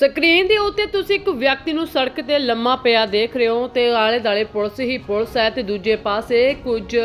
Screen ਦੇ ਉੱਤੇ ਤੁਸੀਂ ਇੱਕ ਵਿਅਕਤੀ ਨੂੰ ਸੜਕ ਤੇ ਲੰਮਾ ਪਿਆ ਦੇਖ ਰਹੇ ਹੋ ਤੇ ਆਲੇ ਦਾਲੇ ਪੁਲਿਸ ਹੀ ਪੁਲਿਸ ਹੈ ਤੇ ਦੂਜੇ ਪਾਸੇ ਕੁਝ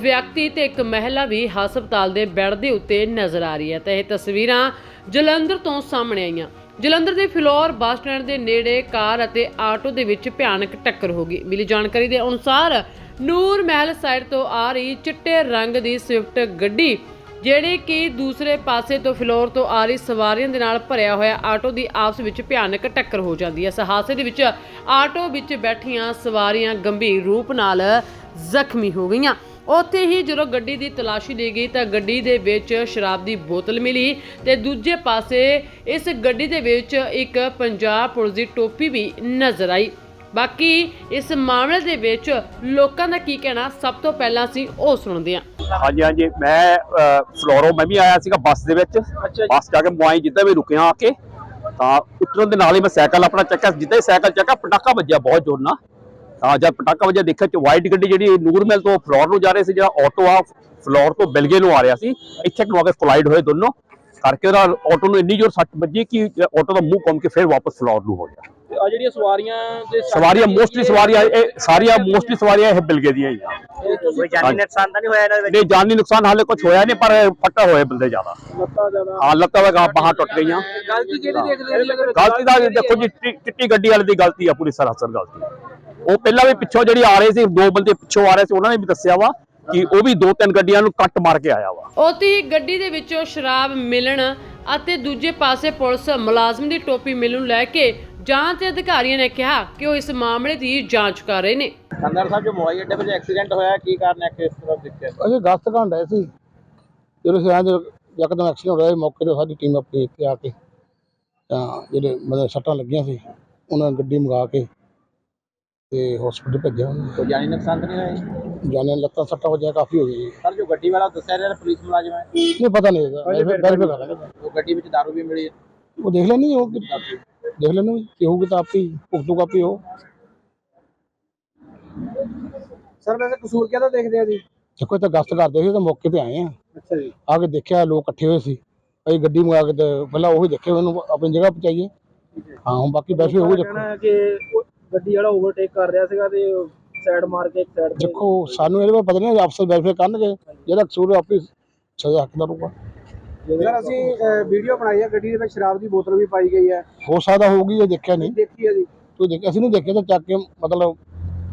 ਵਿਅਕਤੀ ਤੇ ਇੱਕ ਮਹਿਲਾ ਵੀ ਹਸਪਤਾਲ ਦੇ ਬੈੱਡ ਦੇ ਉੱਤੇ ਨਜ਼ਰ ਆ ਰਹੀ ਹੈ ਤੇ ਇਹ ਤਸਵੀਰਾਂ ਜਲੰਧਰ ਤੋਂ ਸਾਹਮਣੇ ਆਈਆਂ। ਜਲੰਧਰ ਦੇ ਫਿਲੌਰ ਬੱਸ ਸਟੈਂਡ ਦੇ ਨੇੜੇ ਕਾਰ ਅਤੇ ਆਟੋ ਦੇ ਵਿੱਚ ਭਿਆਨਕ ਟੱਕਰ ਹੋ ਗਈ। ਮਿਲੀ ਜਾਣਕਾਰੀ ਦੇ ਅਨੁਸਾਰ ਨੂਰ ਮਹਿਲ ਸਾਈਡ ਤੋਂ ਆ ਰਹੀ ਚਿੱਟੇ ਰੰਗ ਦੀ ਸਵਿਫਟ ਗੱਡੀ ਜਿਹੜੀ ਕਿ ਦੂਸਰੇ ਪਾਸੇ ਤੋਂ ਫਲੋਰ ਤੋਂ ਆ ਰਹੀ ਸਵਾਰੀਆਂ ਦੇ ਨਾਲ ਭਰਿਆ ਹੋਇਆ ਆਟੋ ਦੀ ਆਪਸ ਵਿੱਚ ਭਿਆਨਕ ਟੱਕਰ ਹੋ ਜਾਂਦੀ ਹੈ। ਇਸ ਹਾਦਸੇ ਦੇ ਵਿੱਚ ਆਟੋ ਵਿੱਚ ਬੈਠੀਆਂ ਸਵਾਰੀਆਂ ਗੰਭੀਰ ਰੂਪ ਨਾਲ ਜ਼ਖਮੀ ਹੋ ਗਈਆਂ। ਉੱਥੇ ਹੀ ਜਦੋਂ ਗੱਡੀ ਦੀ ਤਲਾਸ਼ੀ ਲਈ ਗਈ ਤਾਂ ਗੱਡੀ ਦੇ ਵਿੱਚ ਸ਼ਰਾਬ ਦੀ ਬੋਤਲ ਮਿਲੀ ਤੇ ਦੂਜੇ ਪਾਸੇ ਇਸ ਗੱਡੀ ਦੇ ਵਿੱਚ ਇੱਕ ਪੰਜਾਬ ਪੁਲਿਸ ਦੀ ਟੋਪੀ ਵੀ ਨਜ਼ਰ ਆਈ। ਬਾਕੀ ਇਸ ਮਾਮਲੇ ਦੇ ਵਿੱਚ ਲੋਕਾਂ ਦਾ ਕੀ ਕਹਿਣਾ, ਸਭ ਤੋਂ ਪਹਿਲਾਂ ਅਸੀਂ ਉਹ ਸੁਣਦੇ ਹਾਂ। ਹਾਂਜੀ ਹਾਂਜੀ। ਮੈਂ ਫਲੋਰੋ ਮੈਂ ਵੀ ਆਇਆ ਸੀਗਾ ਬੱਸ ਦੇ ਵਿੱਚ। ਬੱਸ ਜਾ ਕੇ ਮੁਆਈ ਜਿੱਦਾਂ ਵੀ ਰੁਕਿਆ ਆ ਕੇ ਤਾਂ ਉਤਰਨ ਦੇ ਨਾਲ ਹੀ ਮੈਂ ਸਾਈਕਲ ਆਪਣਾ ਚੱਕਿਆ। ਜਿੱਦਾਂ ਹੀ ਸਾਈਕਲ ਚੱਕਿਆ ਪਟਾਕਾ ਵੱਜਿਆ ਬਹੁਤ ਜ਼ੋਰ ਨਾਲ। ਤਾਂ ਜਦ ਪਟਾਕਾ ਵੱਜਿਆ ਦੇਖਿਆ ਚ ਵਾਈਟ ਗੱਡੀ ਜਿਹੜੀ ਨੂਰਮਹਿਲ ਤੋਂ ਫਲੋਰ ਨੂੰ ਜਾ ਰਹੀ ਸੀ ਜਿਹੜਾ ਆਟੋ ਆ ਫਲੋਰ ਤੋਂ ਬਿਲਗੇ ਨੂੰ ਆ ਰਿਹਾ ਸੀ। ਇੱਥੇ ਨੂੰ ਆ ਕੇ ਕੋਲਾਈਡ ਹੋਏ ਦੋਨੋਂ। ਕਰਕੇ ਉਹਦਾ ਆਟੋ ਨੂੰ ਇੰਨੀ ਜ਼ੋਰ ਸੱਟ ਵੱਜੀ ਕਿ ਆਟੋ ਦਾ ਮੂੰਹ ਘੁੰਮ ਕੇ ਫਿਰ ਵਾਪਸ ਫਲੋਰ ਨੂੰ ਹੋ ਗਿਆ। ਆ ਜਿਹੜੀਆਂ ਸਵਾਰੀਆਂ ਦੇ ਸਵਾਰੀਆਂ ਮੋਸਟਲੀ ਸਵਾਰੀਆਂ ਇਹ ਸਾਰੀਆਂ ਮੋਸਟਲੀ ਸਵਾਰੀਆਂ ਇਹ ਬਿਲਗੇ ਦੀਆਂ ਹੀ ਆ। ਕੋਈ ਜਾਨੀ ਨੁਕਸਾਨ ਤਾਂ ਨਹੀਂ ਹੋਇਆ ਇਹਨਾਂ ਨਹੀਂ ਜਾਨੀ ਨੁਕਸਾਨ ਹਾਲੇ ਕੁਝ ਹੋਇਆ ਨਹੀਂ ਪਰ ਫੱਟਾ ਹੋਏ ਬੰਦੇ ਜ਼ਿਆਦਾ। ਲੱਤਾਂ ਜ਼ਿਆਦਾ। ਹਾਂ ਲੱਤਾਂ ਵਗਾ ਬਾਹਾਂ ਟੁੱਟ ਗਈਆਂ। ਗਲਤੀ ਕਿਹੜੀ ਦੇਖਦੇ ਹੋ ਜੀ? ਗਲਤੀ ਦਾ ਦੇਖੋ ਜੀ ਚਿੱਟੀ- ਚਿੱਟੀ ਗੱਡੀ ਵਾਲੇ ਦੀ ਗਲਤੀ ਆ ਪੂਰੀ ਸਰਾਸਰ ਗਲਤੀ। ਉਹ ਪਹਿਲਾਂ ਵੀ ਪਿੱਛੋਂ ਜਿਹੜੀ ਆ ਰਹੇ ਸੀ ਦੋ ਬੰਦੇ ਪਿੱਛੋਂ ਆ ਰਹੇ ਸੀ ਉਹਨਾਂ ਨੇ ਵੀ ਦੱਸਿਆ ਵਾ ਕਿ ਉਹ ਵੀ ਦੋ ਤਿੰਨ ਗੱਡੀਆਂ ਨੂੰ ਕੱਟ ਮਾਰ ਕੇ ਆਇਆ ਵਾ। ਹੀ ਗੱਡੀ ਦੇ ਵਿੱਚੋਂ ਸ਼ਰਾਬ ਮਿਲਣ ਅਤੇ ਦੂਜੇ ਪਾਸੇ ਪੁਲਿਸ ਮੁਲਾਜ਼ਮ ਦੀ ਟੋਪੀ ਮਿਲਣ ਲੈ ਕੇ ਜਾਂਚ ਅਧਿਕਾਰੀਆਂ ਨੇ ਕਿਹਾ ਕਿ ਉਹ ਇਸ ਮਾਮਲੇ ਦੀ ਜਾਂਚ ਕਰ ਰਹੇ ਨੇ। ਖੰਦਰ ਸਾਹਿਬ ਜੋ ਮੋਹਾਈ ਅੱਡੇ 'ਤੇ ਐਕਸੀਡੈਂਟ ਹੋਇਆ ਕੀ ਕਾਰਨ ਹੈ? ਕਿ ਇਸ ਤਰ੍ਹਾਂ ਦਿੱਕਤ ਅਸੀਂ ਗਸਤ ਘੰਟਾ ਸੀ। ਜਦੋਂ ਅਸੀਂ ਆਏ ਜਦੋਂ ਯਕਦਮ ਐਕਸੀਡੈਂਟ ਹੋਇਆ ਮੌਕੇ ਤੇ ਸਾਡੀ ਟੀਮ ਆਪਣੀ ਇੱਥੇ ਆ ਕੇ ਤਾਂ ਜਿਹੜੇ ਮਤਲਬ ਸੱਟਾਂ ਲੱਗੀਆਂ ਸੀ ਉਹਨਾਂ ਨੇ ਗੱਡੀ ਮੰਗਾ ਕੇ ਤੇ ਹਸਪੀਟਲ ਭੇਜਿਆ ਉਹਨੂੰ ਕੋਈ ਜਾਨੀ ਨੁਕਸਾਨ ਤਾਂ ਨਹੀਂ ਹੋਇਆ ਜੀ? ਜਾਨੇ ਲੱਤਾਂ ਸੱਟਾਂ ਵਜਿਆ ਕਾਫੀ ਹੋ ਗਈ ਸਰ ਜੋ ਗੱਡੀ ਵਾਲਾ ਦੱਸਿਆ ਰਿਹਾ ਪੁਲਿਸ ਮੁਲਾਜ਼ਮ ਹੈ? ਨਹੀਂ ਪਤਾ ਨਹੀਂ ਇਹਦਾ ਵੈਰੀਫਾਈ ਕਰ ਲਾਂਗੇ। ਉਹ ਗੱਡੀ ਵਿੱਚ ਦਾਰੂ ਵੀ ਮਿਲੀ ਉਹ ਦੇਖ ਲੈਣੀ ਉਹ ਕਿ- ਦੇਖ ਲੈਣੀ ਕਿ ਹੋਊਗੀ ਤਾਂ ਆਪੀ ਭੁਗਤੂਗਾ ਆਪੀ ਉਹ। ਸਰ ਵੈਸੇ ਕਸੂਰ ਕਿਹਦਾ ਦੇਖਦੇ ਆ ਜੀ? ਦੇਖੋ ਇੱਥੇ ਗਸਤ ਕਰਦੇ ਸੀ ਤਾਂ ਮੌਕੇ ਤੇ ਆਏ ਆ। ਅੱਛਾ ਜੀ। ਆ ਕੇ ਦੇਖਿਆ ਲੋਕ ਇਕੱਠੇ ਹੋਏ ਸੀ। ਅਸੀਂ ਗੱਡੀ ਮੰਗਾ ਕੇ ਤੇ ਪਹਿਲਾਂ ਉਹੀ ਦੇਖੇ ਉਹਨੂੰ ਆਪਣੀ ਜਗ੍ਹਾ ਪਹੁੰਚਾਈਏ। ਹਾਂ ਹੁਣ ਬਾਕੀ ਵੈਸੇ ਉਹ ਦੇਖੋ। ਕਹਿਣਾ ਹੈ ਕਿ ਉਹ ਗੱਡੀ ਵਾਲਾ ਓਵਰਟੇਕ ਕਰ ਰਿਹਾ ਸੀਗਾ ਤੇ ਸਾਈਡ ਮਾਰ ਕੇ ਇੱਕ ਸਾਈਡ ਤੇ ਦੇਖੋ ਸਾਨੂੰ ਇਹਦੇ ਬਾਰੇ ਪਤਾ ਨਹੀਂ ਅਫਸਰ ਵੈਰੀਫਾਈ ਕਰਨਗੇ ਜਿਹੜਾ ਕਸੂਰ ਹੈ ਆਪੇ ਸਜ਼ਾ ਹੱਕਦਾਰ ਹੋਊਗਾ ਸਰ ਅਸੀਂ ਵੀਡੀਓ ਬਣਾਈ ਹੈ ਗੱਡੀ ਦੇ ਵਿੱਚ ਸ਼ਰਾਬ ਦੀ ਬੋਤਲ ਵੀ ਪਾਈ ਗਈ ਹੈ। ਹੋ ਸਕਦਾ ਹੋਊਗੀ ਇਹ ਦੇਖਿਆ ਨਹੀਂ। ਦੇਖੀ ਹੈ ਜੀ। ਤੂੰ ਦੇਖ ਅਸੀਂ ਨਹੀਂ ਦੇਖਿਆ ਤਾਂ ਚੱਕ ਕੇ ਮਤਲਬ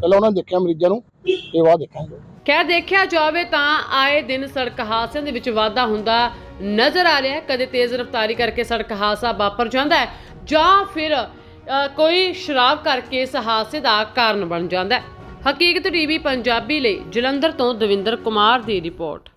ਪਹਿਲਾਂ ਉਹਨਾਂ ਨੇ ਦੇਖਿਆ ਮਰੀਜ਼ਾਂ ਨੂੰ ਤੇ ਬਾਅਦ ਦੇਖਾਂਗੇ। ਖੈਰ ਦੇਖਿਆ ਜਾਵੇ ਤਾਂ ਆਏ ਦਿਨ ਸੜਕ ਹਾਦਸਿਆਂ ਦੇ ਵਿੱਚ ਵਾਧਾ ਹੁੰਦਾ ਨਜ਼ਰ ਆ ਰਿਹਾ ਹੈ। ਕਦੇ ਤੇਜ਼ ਰਫ਼ਤਾਰੀ ਕਰਕੇ ਸੜਕ ਹਾਦਸਾ ਵਾਪਰ ਜਾਂਦਾ ਹੈ ਜਾਂ ਫਿਰ ਕੋਈ ਸ਼ਰਾਬ ਕਰਕੇ ਇਸ ਹਾਦਸੇ ਦਾ ਕਾਰਨ ਬਣ ਜਾਂਦਾ ਹੈ। ਹਕੀਕਤ ਟੀਵੀ ਪੰਜਾਬੀ ਲਈ ਜਲੰਧਰ ਤੋਂ ਦਵਿੰਦਰ ਕੁਮਾਰ ਦੀ ਰਿਪੋਰਟ।